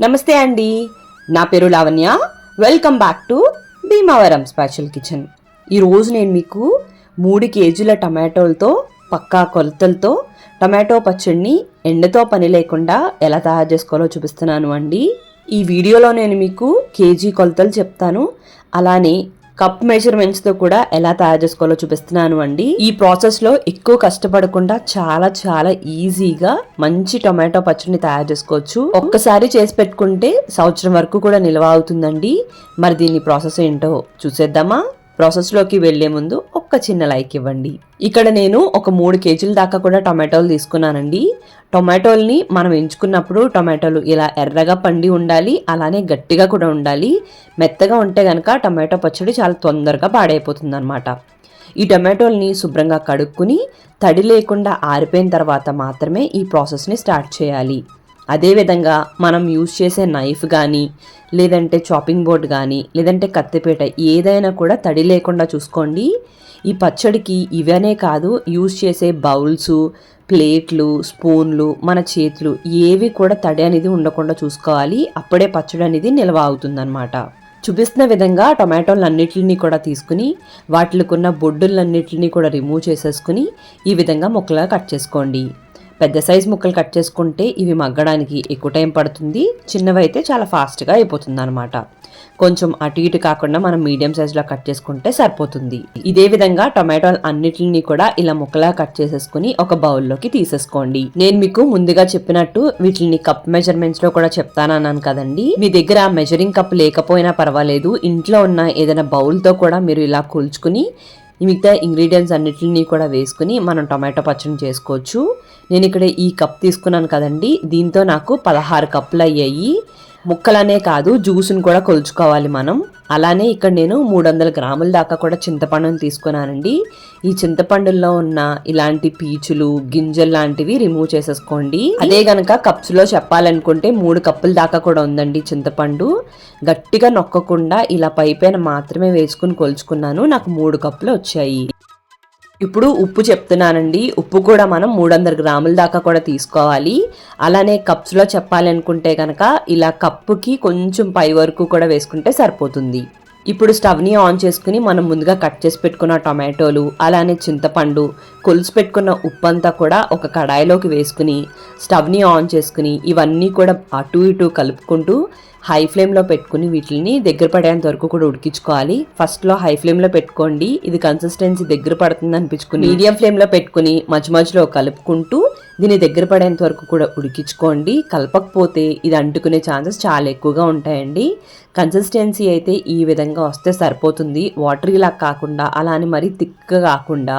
నమస్తే అండి. నా పేరు Lavanya. Welcome back to Bhimavaram special kitchen ఈరోజు నేను మీకు మూడు కేజీల టమాటోలతో పక్కా కొలతలతో టమాటో పచ్చడిని ఎండతో పని లేకుండా ఎలా తయారు చేసుకోవాలో చూపిస్తున్నాను అండి. ఈ వీడియోలో నేను మీకు కేజీ కొలతలు చెప్తాను. అలానే కప్ మెజర్మెంట్స్తో కూడా ఎలా తయారు చేసుకోవాలో చూపిస్తున్నాను అండి. ఈ ప్రాసెస్లో ఎక్కువ కష్టపడకుండా చాలా చాలా ఈజీగా మంచి టొమాటో పచ్చడిని తయారు చేసుకోవచ్చు. ఒక్కసారి చేసి పెట్టుకుంటే సంవత్సరం వరకు కూడా నిల్వ అవుతుందండి. మరి దీని ప్రాసెస్ ఏంటో చూసేద్దామా? ప్రాసెస్లోకి వెళ్ళే ముందు ఒక్క చిన్న లైక్ ఇవ్వండి. ఇక్కడ నేను ఒక మూడు కేజీల దాకా కూడా టొమాటోలు తీసుకున్నానండి. టొమాటోల్ని మనం ఎంచుకున్నప్పుడు టొమాటోలు ఇలా ఎర్రగా పండి ఉండాలి అలానే గట్టిగా కూడా ఉండాలి. మెత్తగా ఉంటే కనుక టొమాటో పచ్చడి చాలా తొందరగా పాడైపోతుంది అనమాట ఈ టొమాటోల్ని శుభ్రంగా కడుక్కుని తడి లేకుండా ఆరిపోయిన తర్వాత మాత్రమే ఈ ప్రాసెస్ని స్టార్ట్ చేయాలి. అదేవిధంగా మనం యూజ్ చేసే నైఫ్ కానీ లేదంటే చాపింగ్ బోర్డ్ కానీ లేదంటే కత్తిపేట ఏదైనా కూడా తడి లేకుండా చూసుకోండి. ఈ పచ్చడికి ఇవనే కాదు యూజ్ చేసే బౌల్స్ ప్లేట్లు స్పూన్లు మన చేతులు ఏవి కూడా తడి అనేది ఉండకుండా చూసుకోవాలి. అప్పుడే పచ్చడి అనేది నిల్వ అవుతుందన్నమాట. చూపిస్తున్న విధంగా టొమాటోలన్నిటిని కూడా తీసుకుని వాటికున్న బొడ్డులన్నిటిని కూడా రిమూవ్ చేసేసుకుని ఈ విధంగా ముక్కలుగా కట్ చేసుకోండి. పెద్ద సైజ్ ముక్కలు కట్ చేసుకుంటే ఇవి మగ్గడానికి ఎక్కువ టైం పడుతుంది. చిన్నవి అయితే చాలా ఫాస్ట్గా అయిపోతుంది అనమాట కొంచెం అటు ఇటు కాకుండా మనం మీడియం సైజులో కట్ చేసుకుంటే సరిపోతుంది. ఇదే విధంగా టొమాటోలు అన్నిటిని కూడా ఇలా ముక్కలా కట్ చేసేసుకుని ఒక బౌల్లోకి తీసేసుకోండి. నేను మీకు ముందుగా చెప్పినట్టు వీటిని కప్ మెజర్మెంట్స్లో కూడా చెప్తానన్నాను కదండి. మీ దగ్గర మెజరింగ్ కప్ లేకపోయినా పర్వాలేదు. ఇంట్లో ఉన్న ఏదైనా బౌల్తో కూడా మీరు ఇలా కూల్చుకుని ఈ మిగతా ఇంగ్రీడియంట్స్ అన్నిటిని కూడా వేసుకుని మనం టొమాటో పచ్చడి చేసుకోవచ్చు. నేను ఇక్కడ ఈ కప్ తీసుకున్నాను కదండి. దీంతో నాకు పదహారు కప్పులు అయ్యాయి. ముక్కలనే కాదు జ్యూస్ని కూడా కొలుచుకోవాలి మనం. అలానే ఇక్కడ నేను మూడు వందల గ్రాముల దాకా కూడా చింతపండుని తీసుకున్నానండి. ఈ చింతపండుల్లో ఉన్న ఇలాంటి పీచులు గింజలు లాంటివి రిమూవ్ చేసేసుకోండి. అదే గనక కప్స్లో చెప్పాలనుకుంటే మూడు కప్పుల దాకా కూడా ఉందండి చింతపండు. గట్టిగా నొక్కకుండా ఇలా పైపైన మాత్రమే వేసుకుని కొలుచుకున్నాను. నాకు మూడు కప్పులు వచ్చాయి. ఇప్పుడు ఉప్పు చెప్తున్నానండి. ఉప్పు కూడా మనం మూడు వందల గ్రాముల దాకా కూడా తీసుకోవాలి. అలానే కప్స్లో చెప్పాలనుకుంటే కనుక ఇలా కప్పుకి కొంచెం పై వరకు కూడా వేసుకుంటే సరిపోతుంది. ఇప్పుడు స్టవ్ని ఆన్ చేసుకుని మనం ముందుగా కట్ చేసి పెట్టుకున్న టొమాటోలు అలానే చింతపండు కొలుసు పెట్టుకున్న ఉప్పు అంతా కూడా ఒక కడాయిలోకి వేసుకుని స్టవ్ని ఆన్ చేసుకుని ఇవన్నీ కూడా అటు ఇటు కలుపుకుంటూ హై ఫ్లేమ్లో పెట్టుకుని వీటిని దగ్గర పడేంత వరకు కూడా ఉడికించుకోవాలి. ఫస్ట్లో హై ఫ్లేమ్లో పెట్టుకోండి. ఇది కన్సిస్టెన్సీ దగ్గర పడుతుంది అనిపించుకుని మీడియం ఫ్లేమ్లో పెట్టుకుని మధ్య మధ్యలో కలుపుకుంటూ దీన్ని దగ్గర పడేంత వరకు కూడా ఉడికించుకోండి. కలపకపోతే ఇది అంటుకునే ఛాన్సెస్ చాలా ఎక్కువగా ఉంటాయండి. కన్సిస్టెన్సీ అయితే ఈ విధంగా వస్తే సరిపోతుంది. వాటర్ ఇలా కాకుండా అలా అని మరీ థిక్గా కాకుండా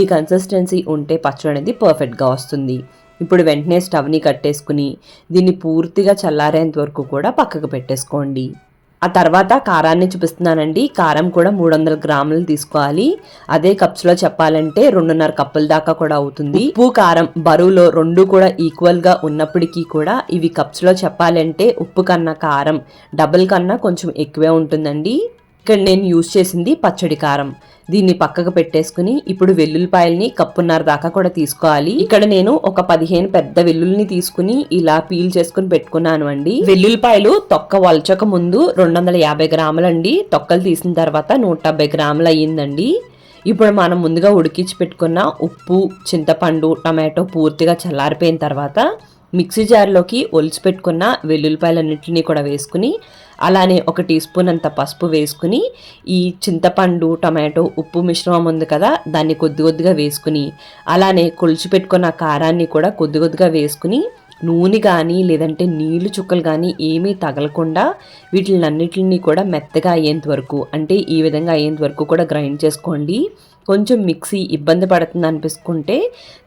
ఈ కన్సిస్టెన్సీ ఉంటే పచ్చడి అనేది పర్ఫెక్ట్గా వస్తుంది. ఇప్పుడు వెంటనే స్టవ్ని కట్టేసుకుని దీన్ని పూర్తిగా చల్లారేంత వరకు కూడా పక్కకు పెట్టేసుకోండి. ఆ తర్వాత కారాన్ని చూపిస్తున్నానండి. కారం కూడా మూడు వందల గ్రాములు తీసుకోవాలి. అదే కప్స్లో చెప్పాలంటే రెండున్నర కప్పుల దాకా కూడా అవుతుంది. ఉప్పు కారం బరువులో రెండు కూడా ఈక్వల్గా ఉన్నప్పటికీ కూడా ఇవి కప్స్లో చెప్పాలంటే ఉప్పు కన్నా కారం డబుల్ కన్నా కొంచెం ఎక్కువే ఉంటుందండి. ఇక్కడ నేను యూజ్ చేసింది పచ్చడి కారం. దీన్ని పక్కకు పెట్టేసుకుని ఇప్పుడు వెల్లుల్లిపాయల్ని కప్పున్నర దాకా కూడా తీసుకోవాలి. ఇక్కడ నేను ఒక పదిహేను పెద్ద వెల్లుల్ని తీసుకుని ఇలా పీల్ చేసుకుని పెట్టుకున్నాను అండి. వెల్లుల్లిపాయలు తొక్క వలచక ముందు రెండు వందల యాభై గ్రాములండి. తొక్కలు తీసిన తర్వాత నూట డెబ్బై గ్రాములు అయ్యిందండి ఇప్పుడు మనం ముందుగా ఉడికించి పెట్టుకున్న ఉప్పు చింతపండు టమాటో పూర్తిగా చల్లారిపోయిన తర్వాత మిక్సీ జార్లోకి ఒలిచి పెట్టుకున్న వెల్లుల్లిపాయలన్నింటినీ కూడా వేసుకుని అలానే ఒక టీ స్పూన్ అంత పసుపు వేసుకుని ఈ చింతపండు టమాటో ఉప్పు మిశ్రమం ఉంది కదా దాన్ని కొద్ది కొద్దిగా వేసుకుని అలానే కొలిచి పెట్టుకున్న కారాన్ని కూడా కొద్ది కొద్దిగా వేసుకుని నూనె కానీ లేదంటే నీళ్ళు చుక్కలు కానీ ఏమీ తగలకుండా వీటినన్నిటిని కూడా మెత్తగా అయ్యేంత వరకు అంటే ఈ విధంగా అయ్యేంత వరకు కూడా గ్రైండ్ చేసుకోండి. కొంచెం మిక్సీ ఇబ్బంది పడుతుంది అనిపిస్తుంటే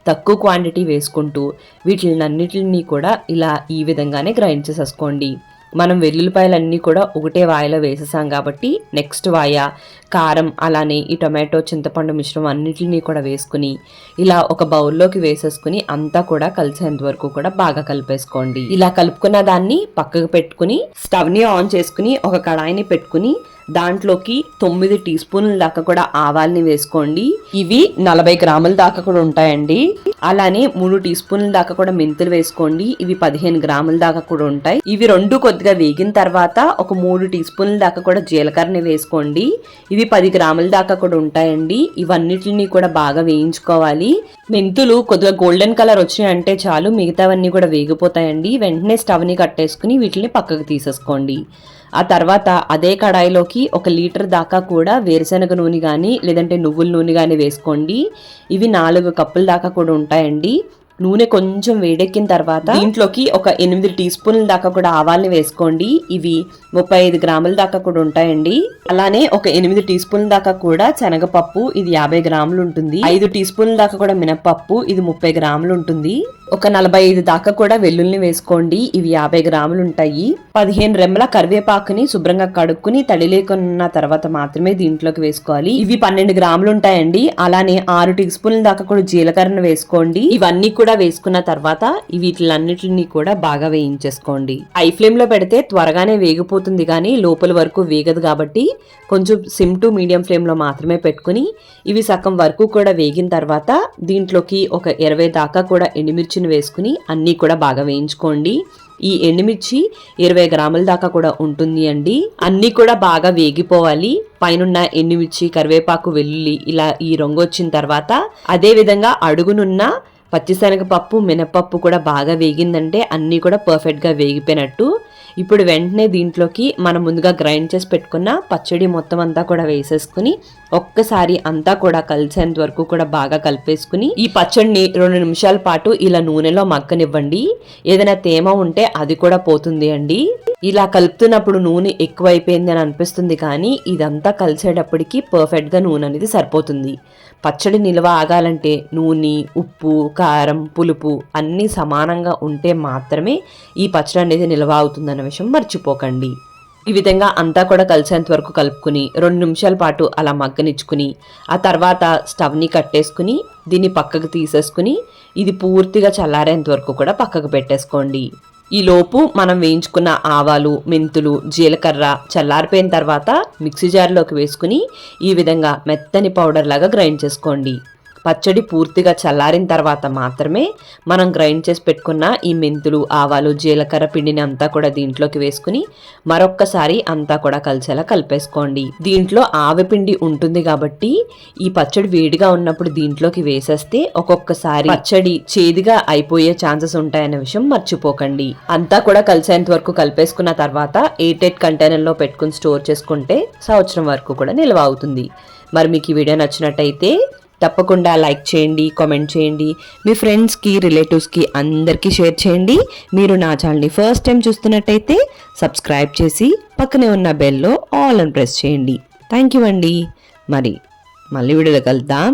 తక్కువ క్వాంటిటీ వేసుకుంటూ వీటినన్నిటిని కూడా ఇలా ఈ విధంగానే గ్రైండ్ చేసేసుకోండి. మనం వెల్లుల్లిపాయలన్నీ కూడా ఒకటే వాయలో వేసేసాం కాబట్టి నెక్స్ట్ వాయ కారం అలానే ఈ టొమాటో చింతపండు మిశ్రమం అన్నిటిని కూడా వేసుకుని ఇలా ఒక బౌల్లోకి వేసేసుకుని అంతా కూడా కలిసేంత వరకు కూడా బాగా కలిపేసుకోండి. ఇలా కలుపుకున్న దాన్ని పక్కకు పెట్టుకుని స్టవ్ని ఆన్ చేసుకుని ఒక కడాయిని పెట్టుకుని దాంట్లోకి తొమ్మిది టీ స్పూన్ల దాకా కూడా ఆవాల్ని వేసుకోండి. ఇవి నలభై గ్రాముల దాకా కూడా ఉంటాయండి. అలానే మూడు టీ స్పూన్ల దాకా కూడా మెంతులు వేసుకోండి. ఇవి పదిహేను గ్రాముల దాకా కూడా ఉంటాయి. ఇవి రెండు కొద్దిగా వేగిన తర్వాత ఒక మూడు టీ స్పూన్ల దాకా కూడా జీలకర్రని వేసుకోండి. ఇవి పది గ్రాముల దాకా కూడా ఉంటాయండి. ఇవన్నిటిని కూడా బాగా వేయించుకోవాలి. మెంతులు కొద్దిగా గోల్డెన్ కలర్ వచ్చినాయంటే చాలు మిగతావన్నీ కూడా వేగిపోతాయండి. వెంటనే స్టవ్ని కట్టేసుకుని వీటిని పక్కకు తీసేసుకోండి. ఆ తర్వాత అదే కడాయిలోకి ఒక లీటర్ దాకా కూడా వేరుశనగ నూనె కానీ లేదంటే నువ్వుల నూనె కానీ వేసుకోండి. ఇవి నాలుగు కప్పుల దాకా కూడా ఉంటాయండి. నూనె కొంచెం వేడెక్కిన తర్వాత దీంట్లోకి ఒక ఎనిమిది టీ స్పూన్ల దాకా కూడా ఆవాల్ని వేసుకోండి. ఇవి ముప్పై ఐదు గ్రాముల దాకా కూడా ఉంటాయండి. అలానే ఒక ఎనిమిది టీ స్పూన్ల దాకా కూడా శనగపప్పు ఇది యాభై గ్రాములు ఉంటుంది. ఐదు టీ స్పూన్ల దాకా కూడా మినపప్పు ఇది ముప్పై గ్రాములు ఉంటుంది. ఒక నలభై ఐదు దాకా కూడా వెల్లుల్ని వేసుకోండి. ఇవి యాభై గ్రాములు ఉంటాయి. పదిహేను రెమ్మల కరివేపాకుని శుభ్రంగా కడుక్కుని తడి లేకున్న తర్వాత మాత్రమే దీంట్లోకి వేసుకోవాలి. ఇవి పన్నెండు గ్రాములు ఉంటాయండి. అలానే ఆరు టీ స్పూన్ల దాకా కూడా జీలకర్రను వేసుకోండి. ఇవన్నీ కూడా కూడా వేసుకున్న తర్వాత వీటిలన్నిటిని కూడా బాగా వేయించేసుకోండి. హై ఫ్లేమ్లో పెడితే త్వరగానే వేగిపోతుంది కానీ లోపల వరకు వేగదు కాబట్టి కొంచెం సిమ్ టు మీడియం ఫ్లేమ్లో మాత్రమే పెట్టుకుని ఇవి సగం వరకు కూడా వేగిన తర్వాత దీంట్లోకి ఒక ఇరవై దాకా కూడా ఎండుమిర్చిని వేసుకుని అన్నీ కూడా బాగా వేయించుకోండి. ఈ ఎండుమిర్చి ఇరవై గ్రాముల దాకా కూడా ఉంటుంది అండి. అన్నీ కూడా బాగా వేగిపోవాలి. పైనున్న ఎండుమిర్చి కరివేపాకు వెల్లుల్లి ఇలా ఈ రంగు వచ్చిన తర్వాత అదే విధంగా అడుగునున్న పచ్చిశనగపప్పు మినపప్పు కూడా బాగా వేగిందంటే అన్నీ కూడా పర్ఫెక్ట్గా వేగిపోయినట్టు. ఇప్పుడు వెంటనే దీంట్లోకి మనం ముందుగా గ్రైండ్ చేసి పెట్టుకున్న పచ్చడి మొత్తం అంతా కూడా వేసేసుకుని ఒక్కసారి అంతా కూడా కలిసేంత వరకు కూడా బాగా కలిపేసుకుని ఈ పచ్చడిని రెండు నిమిషాల పాటు ఇలా నూనెలో మక్కనివ్వండి ఏదైనా తేమ ఉంటే అది కూడా పోతుంది అండి. ఇలా కలుపుతున్నప్పుడు నూనె ఎక్కువైపోయింది అని అనిపిస్తుంది కానీ ఇదంతా కలిసేటప్పటికి పర్ఫెక్ట్గా నూనె అనేది సరిపోతుంది. పచ్చడి నిల్వ ఆగాలంటే నూనె ఉప్పు కారం పులుపు అన్నీ సమానంగా ఉంటే మాత్రమే ఈ పచ్చడి అనేది నిల్వ అవుతుందన్న విషయం మర్చిపోకండి. ఈ విధంగా అంతా కూడా కలిసేంత వరకు కలుపుకుని రెండు నిమిషాల పాటు అలా మగ్గనిచ్చుకుని ఆ తర్వాత స్టవ్ని కట్టేసుకుని దీన్ని పక్కకు తీసేసుకుని ఇది పూర్తిగా చల్లారేంత వరకు కూడా పక్కకు పెట్టేసుకోండి. ఈలోపు మనం వేయించుకున్న ఆవాలు మెంతులు జీలకర్ర చల్లారిపోయిన తర్వాత మిక్సీ జార్లోకి వేసుకుని ఈ విధంగా మెత్తని పౌడర్ లాగా గ్రైండ్ చేసుకోండి. పచ్చడి పూర్తిగా చల్లారిన తర్వాత మాత్రమే మనం గ్రైండ్ చేసి పెట్టుకున్న ఈ మెంతులు ఆవాలు జీలకర్ర పిండిని అంతా కూడా దీంట్లోకి వేసుకుని మరొక్కసారి అంతా కూడా కలిసేలా కలిపేసుకోండి. దీంట్లో ఆవపిండి ఉంటుంది కాబట్టి ఈ పచ్చడి వేడిగా ఉన్నప్పుడు దీంట్లోకి వేసేస్తే ఒక్కొక్కసారి పచ్చడి చేదుగా అయిపోయే ఛాన్సెస్ ఉంటాయనే విషయం మర్చిపోకండి. అంతా కూడా కలిసేంత వరకు కలిపేసుకున్న తర్వాత ఎయిట్ ఎయిట్ కంటైనర్లో పెట్టుకుని స్టోర్ చేసుకుంటే సంవత్సరం వరకు కూడా నిల్వ అవుతుంది. మరి మీకు ఈ వీడియో నచ్చినట్టయితే తప్పకుండా లైక్ చేయండి కామెంట్ చేయండి. మీ ఫ్రెండ్స్కి రిలేటివ్స్కి అందరికీ షేర్ చేయండి. మీరు నా ఛానల్ని ఫస్ట్ టైం చూస్తున్నట్టయితే సబ్స్క్రైబ్ చేసి పక్కనే ఉన్న బెల్లో ఆల్ అని ప్రెస్ చేయండి. థ్యాంక్ యూ అండి. మరి మళ్ళీ వీడియోలో కలుద్దాం.